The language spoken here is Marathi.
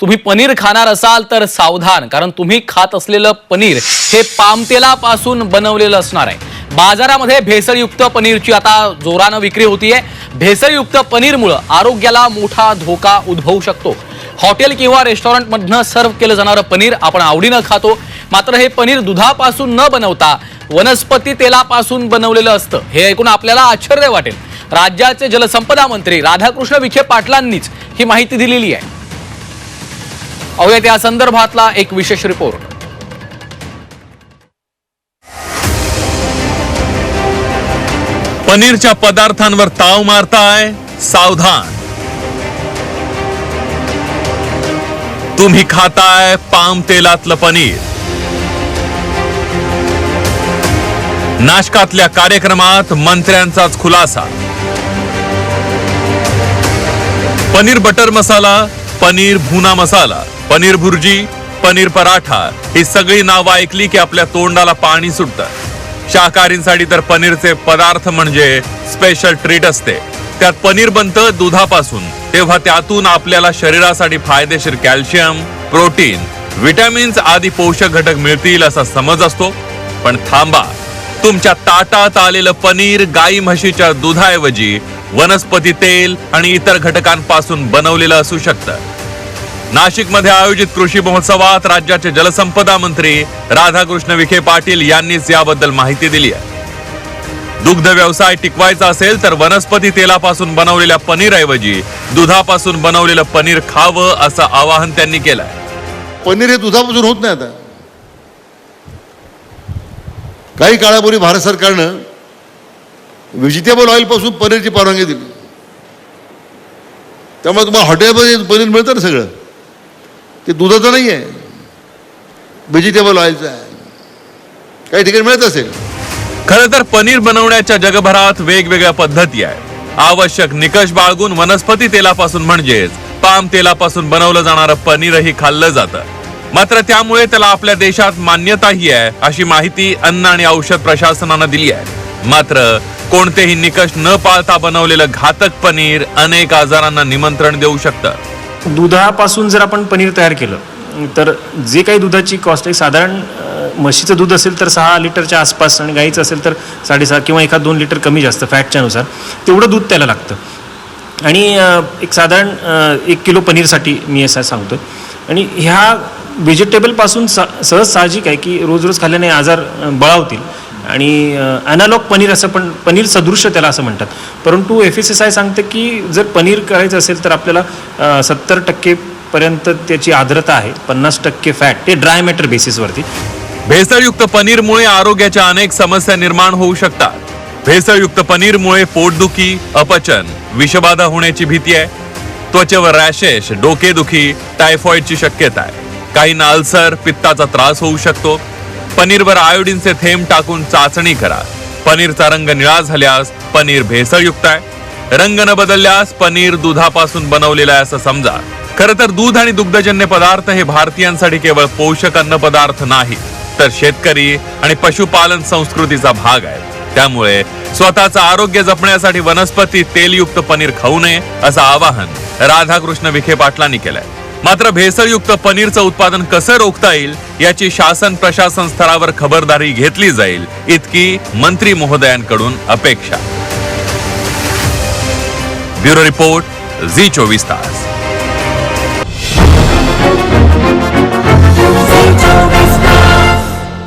तुम्ही पनीर खाणार असाल तर सावधान कारण तुम्ही खात असलेलं पनीर हे पामतेलापासून बनवलेलं असणार आहे. बाजारामध्ये भेसळयुक्त पनीरची आता जोरानं विक्री होतीये. भेसळयुक्त पनीरमुळं आरोग्याला मोठा धोका उद्भवू शकतो. हॉटेल किंवा रेस्टॉरंटमधनं सर्व केलं जाणारं पनीर आपण आवडीनं खातो. मात्र हे पनीर दुधापासून न बनवता वनस्पती तेलापासून बनवलेलं असतं. हे ऐकून आपल्याला आश्चर्य वाटेल. राज्याचे जलसंपदा मंत्री राधाकृष्ण विखे पाटलांनीच ही माहिती दिलेली आहे. अवयात या संदर्भातला एक विशेष रिपोर्ट. पनीरच्या पदार्थांवर ताव मारताय सावधान. तुम्ही खाताय पाम तेलातलं पनीर. नाशकातल्या कार्यक्रमात मंत्र्यांचाच खुलासा. पनीर बटर मसाला पनीर भुना मसाला. पनीर भुर्जी पनीर पराठा ही सगळी नावं ऐकली की आपल्या तोंडाला पाणी सुटतं. शाकाहारींसाठी तर पनीरचे पदार्थ म्हणजे स्पेशल ट्रीट असते. त्यात पनीर बनतं दुधापासून. तेव्हा त्यातून आपल्याला शरीरासाठी फायदेशीर कॅल्शियम प्रोटीन विटॅमिन्स आदी पोषक घटक मिळतील असा समज असतो. पण थांबा. तुमच्या ताटात आलेलं पनीर गाई म्हशीच्या दुधाऐवजी वनस्पती तेल आणि इतर घटकांपासून बनवलेलं असू शकतं. नाशिकमध्ये आयोजित कृषी महोत्सवात राज्याचे जलसंपदा मंत्री राधाकृष्ण विखे पाटील यांनीच याबद्दल माहिती दिली आहे. दुग्ध व्यवसाय टिकवायचा असेल तर वनस्पती तेलापासून बनवलेल्या पनीरऐवजी दुधापासून बनवलेलं पनीर खावं असं आवाहन त्यांनी केलं पनीर हे दुधापासून होत नाही आता. काही काळापूर्वी भारत सरकारनं व्हेजिटेबल ऑइलपासून पनीरची परवानगी दिली. त्यामुळे तुम्हाला हॉटेलमध्ये पनीर मिळतं ना सगळं? ते दुधाचं नाही आहे व्हेजिटेबल ऑइलचं आहे. काही ठिकाणी मिळत असेल. खरं तर पनीर बनवण्याच्या जगभरात वेगवेगळ्या पद्धती आहेत. आवश्यक निकष बाळगून वनस्पती तेलापासून म्हणजेच पाम तेलापासून बनवलं जाणारं पनीरही खाल्लं जातं. मात्र त्यामुळे त्याला आपल्या देशात मान्यताही आहे अशी माहिती अन्न आणि औषध प्रशासनानं दिली आहे. मात्र कोणतेही निकष न पाळता बनवलेलं घातक पनीर अनेक आजारांना निमंत्रण देऊ शकतं. दुधापासून जर आपण पनीर तयार केलं तर जे काही दुधाची कॉस्ट आहे साधारण म्हशीचं दूध असेल तर सहा लिटरच्या आसपास आणि गाईचं असेल तर साडेसहा किंवा एखाद दोन लिटर कमी जास्त फॅटच्यानुसार तेवढं दूध त्याला लागतं. आणि एक साधारण एक किलो पनीरसाठी मी असं सांगतो आणि ह्या व्हेजिटेबलपासून सा सहज साहजिक आहे की रोज रोज खाल्ल्याने आजार बळावतील. आणि ॲनालॉग पनीर असं पण पनीर सदृश त्याला असं म्हणतात. परंतु एफ एस एस आय सांगते की जर पनीर करायचं असेल तर आपल्याला सत्तर टक्केपर्यंत त्याची आर्द्रता आहे पन्नास टक्के फॅट ते ड्राय मॅटर बेसिसवरती भेसळयुक्त पनीरमुळे आरोग्याच्या अनेक समस्या निर्माण होऊ शकतात. भेसळयुक्त पनीरमुळे पोटदुखी अपचन विषबाधा होण्याची भीती आहे. त्वचेवर रॅशेस डोकेदुखी टायफॉइडची शक्यता आहे. काहींना अल्सर पित्ताचा त्रास होऊ शकतो. पनीरवर आयोडीनचे थेंब टाकून चाचणी करा. पनीरचा रंग निळा झाल्यास पनीर भेसळयुक्त आहे. रंग न बदलल्यास पनीर दुधापासून बनवलेलं आहे असं समजा. खरं तर दूध आणि दुग्धजन्य पदार्थ हे भारतीयांसाठी केवळ पोषक अन्न पदार्थ नाही तर शेतकरी आणि पशुपालन संस्कृतीचा भाग आहे. त्यामुळे स्वतःचं आरोग्य जपण्यासाठी वनस्पती तेलयुक्त पनीर खाऊ नये असं आवाहन राधाकृष्ण विखे पाटलांनी केलंय. मात्र भेसळयुक्त पनीरचं उत्पादन कसं रोखता येईल याची शासन प्रशासन स्तरावर खबरदारी घेतली जाईल इतकी मंत्री महोदयांकडून अपेक्षा. ब्युरो रिपोर्ट झी चोवीस तास.